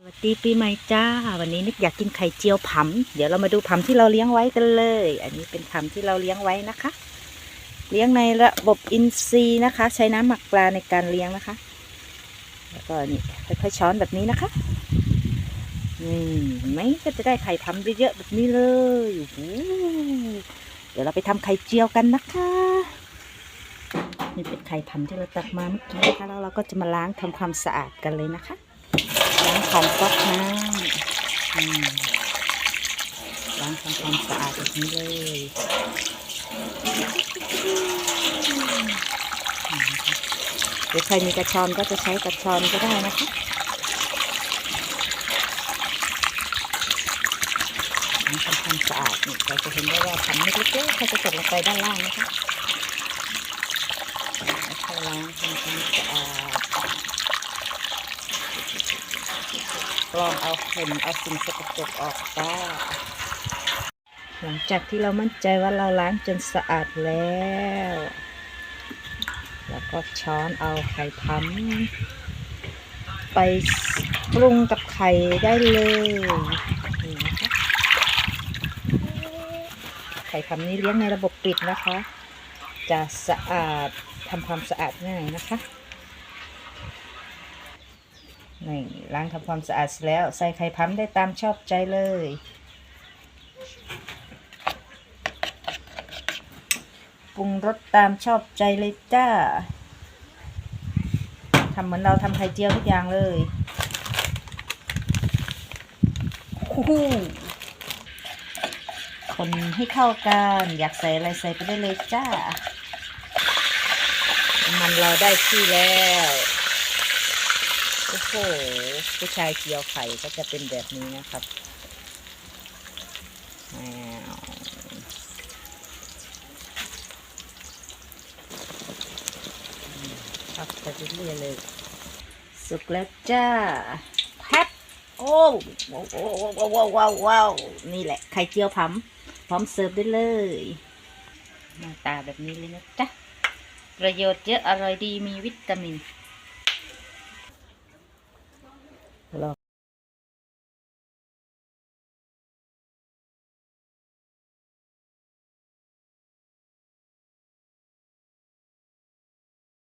สวัสดีปีใหม่จ้า วันนี้นึกอยากกินไข่เจียวผำเดี๋ยวเรามาดูผำที่เราเลี้ยงไว้กันเลย อันนี้เป็นผำที่เราเลี้ยงไว้นะคะ เลี้ยงในระบบอินทรีย์นะคะ ใช้น้ำหมักปลาในการเลี้ยงนะคะ แล้วก็นี่ค่อยๆช้อนแบบนี้นะคะนี่ไหมก็จะได้ไข่ผำเยอะๆแบบนี้เลยเดี๋ยวเราไปทำไข่เจียวกันนะคะนี่เป็นไข่ผำที่เราตักมาเมื่อกี้นะคะแล้วเราก็จะมาล้างทำความสะอาดกันเลยนะคะ ล้างของก๊อกน้ำอืมล้างทำความสะอาดแบบนี้เลยอืมนะคะหรือใครมีกระชอนก็จะใช้กระชอนก็ได้นะคะล้างทำความสะอาดนี่เราจะเห็นได้ว่าทำเล็กๆเขาจะตกลงไปด้านล่างนะคะล้วก็ล้างทำความสะอาด กรองเอาฝุ่นเอาสิ่งสกปรกออกจ้าหลังจากที่เรามั่นใจว่าเราล้างจนสะอาดแล้ว แล้วก็ช้อนเอาไข่พำไปปรุงกับไข่ได้เลยนี่นะคะไข่พำนี้เลี้ยงในระบบปิดนะคะ จะสะอาดทำความสะอาดง่ายนะคะ นี่ล้างทำความสะอาดเสร็จแล้ว ใส่ไข่พั้มได้ตามชอบใจเลย ปรุงรสตามชอบใจเลยจ้าทำเหมือนเราทำไข่เจียวทุกอย่างเลยคนให้เข้ากัน อยากใส่อะไรใส่ไปได้เลยจ้า มันเราได้ที่แล้ว โอ้โห ผู้ชายเจียวไข่ก็จะเป็นแบบนี้นะครับแมวครับไปเรื่อยเลย สุกแล้วจ้าแพ็คโอ้โอ้โอ้โอ้ว้าวว้าวว้าวนี่แหละ ไข่เจียวผำพร้อมเสิร์ฟได้เลยหน้าตาแบบนี้เลยนะจ๊ะ ประโยชน์เยอะอร่อยดีมีวิตามิน